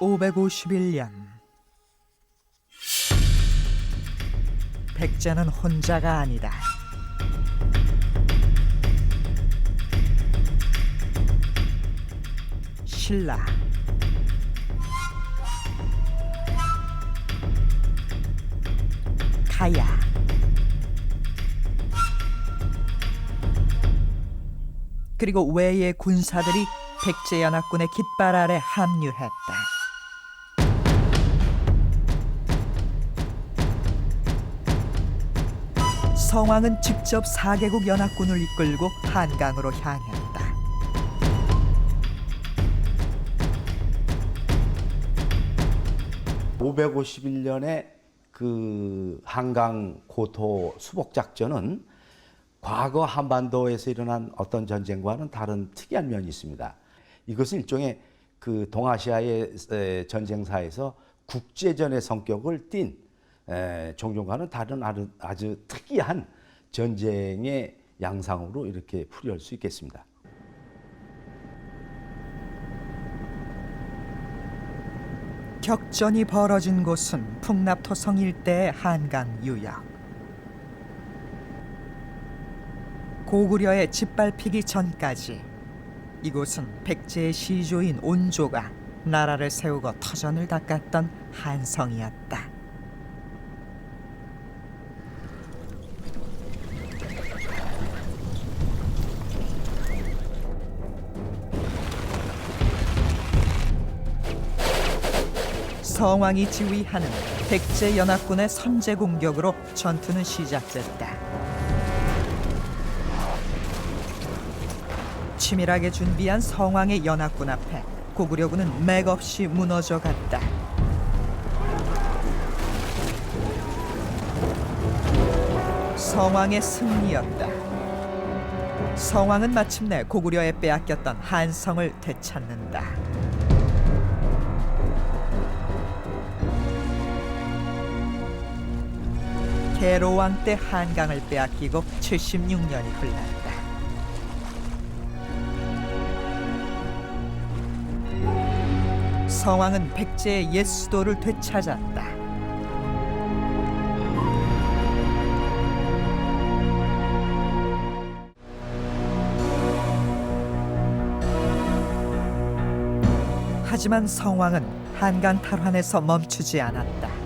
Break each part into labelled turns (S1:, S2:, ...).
S1: 551년 백제는 혼자가 아니다. 신라 가야 그리고 외의 군사들이 백제 연합군의 깃발 아래 합류했다. 성왕은 직접 4개국 연합군을 이끌고 한강으로 향했다.
S2: 오백오십일 년에그 한강 고토 수복 작전은 과거 한반도에서 일어난 어떤 전쟁과는 다른 특이한 면이 있습니다. 이것은 일종의 그 동아시아의 에, 전쟁사에서 국제전의 성격을 띤 에, 종종과는 다른 아주, 특이한 전쟁의 양상으로 이렇게 풀이할 수 있겠습니다.
S1: 격전이 벌어진 곳은 풍납토성 일대의 한강 유역. 고구려의 짓밟히기 전까지 이곳은 백제의 시조인 온조가 나라를 세우고 터전을 닦았던 한성이었다. 성왕이 지휘하는 백제 연합군의 선제 공격으로 전투는 시작됐다. 치밀하게 준비한 성왕의 연합군 앞에 고구려군은 맥없이 무너져 갔다. 성왕의 승리였다. 성왕은 마침내 고구려에 빼앗겼던 한성을 되찾는다. 개로왕 때 한강을 빼앗기고 76년이 흘렀다. 성왕은 백제의 옛 수도를 되찾았다. 하지만 성왕은 한강 탈환에서 멈추지 않았다.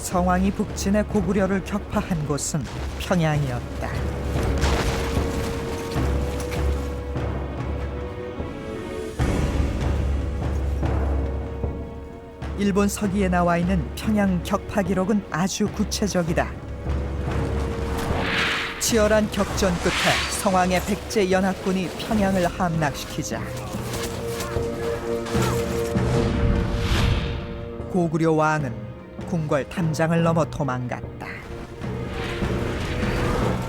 S1: 성왕이 북진해 고구려를 격파한 곳은 평양이었다. 일본 서기에 나와 있는 평양 격파 기록은 아주 구체적이다. 치열한 격전 끝에 성왕의 백제 연합군이 평양을 함락시키자 고구려 왕은 궁궐 탐장을 넘어 도망갔다.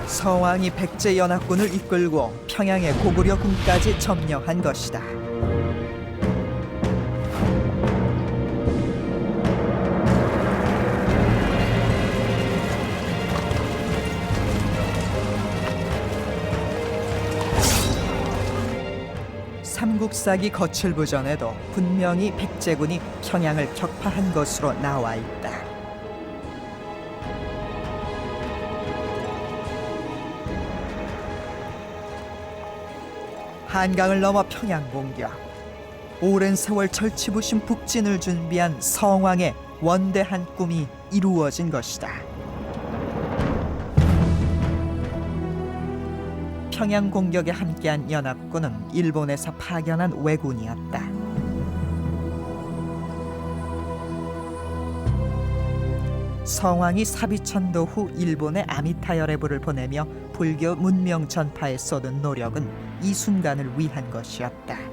S1: 서왕이 백제 연합군을 이끌고 평양의 고구려 군까지 점령한 것이다. 삼국사기 거칠부 전에도 분명히 백제군이 평양을 격파한 것으로 나와 있다. 한강을 넘어 평양 공격. 오랜 세월 절치부심 북진을 준비한 성왕의 원대한 꿈이 이루어진 것이다. 평양 공격에 함께한 연합군은 일본에서 파견한 왜군이었다. 성왕이 사비천도 후 일본에 아미타 열애부를 보내며 불교 문명 전파에 쏟은 노력은 이 순간을 위한 것이었다.